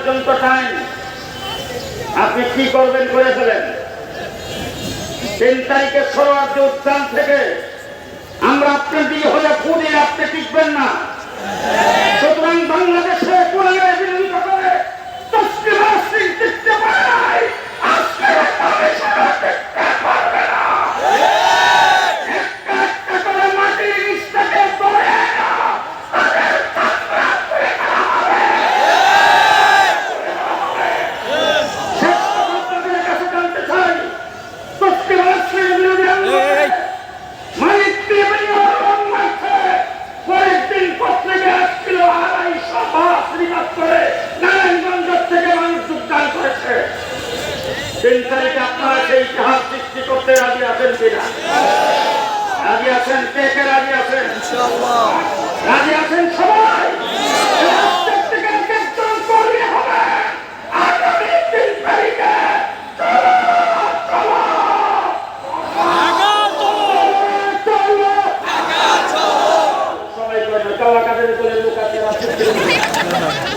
পর্যন্ত টাইম আপনি কি করবেন করে ফেলেন? তিন তারিখের সরোয়ার্দ উদ্যান থেকে আমরা আপনার দিকে হলে ফুটে আপনি টিকবেন না। মানুষ যোগদান করেছে তিন তারিখে আপনারা সেই ইতিহাস সৃষ্টি আছেন কিনা আছেন কে কে রাজি আছেন কালা কাদের করে লোক আছে